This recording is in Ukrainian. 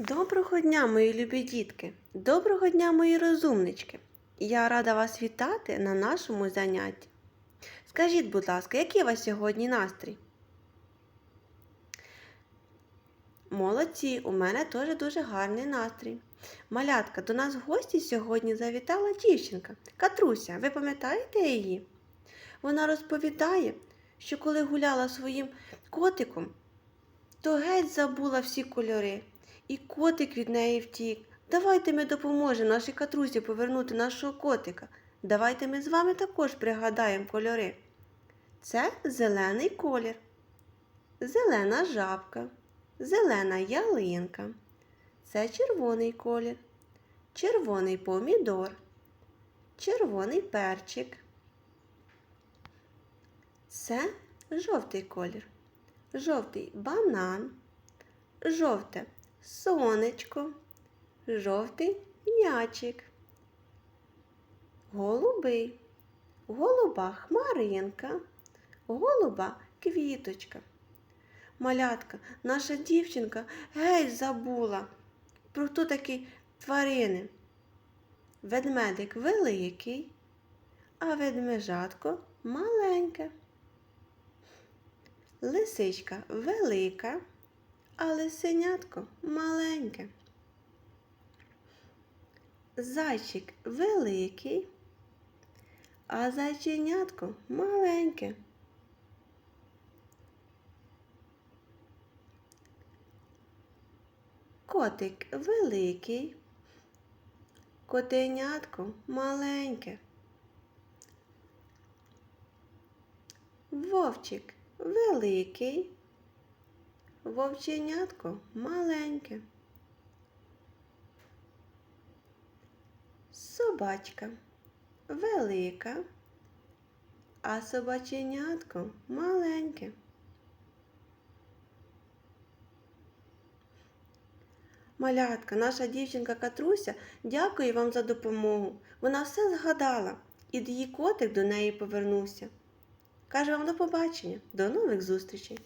Доброго дня, мої любі дітки! Доброго дня, мої розумнички! Я рада вас вітати на нашому занятті. Скажіть, будь ласка, який у вас сьогодні настрій? Молодці, у мене теж дуже гарний настрій. Малятка, до нас в гості сьогодні завітала дівчинка Катруся. Ви пам'ятаєте її? Вона розповідає, що коли гуляла своїм котиком, то геть забула всі кольори. І котик від неї втік. Давайте ми допоможемо нашій катрусі повернути нашого котика. Давайте ми з вами також пригадаємо кольори. Це зелений колір, зелена жабка, зелена ялинка. Це червоний колір, червоний помідор, червоний перчик. Це жовтий колір, жовтий банан, жовте сонечко, жовтий м'ячик, голубий, голуба хмаринка, голуба квіточка. Малятка, наша дівчинка геть забула про хто такі тварини. Ведмедик великий, а ведмежатко маленьке. Лисичка велика а лисенятко маленьке. Зайчик великий, а зайченятко маленьке. Котик великий, котенятко маленьке. Вовчик великий, Вовченятко маленьке. Собачка велика, а собаченятко маленьке. Малятка, наша дівчинка Катруся дякує вам за допомогу. Вона все згадала, і її котик до неї повернувся. Каже вам до побачення, до нових зустрічей!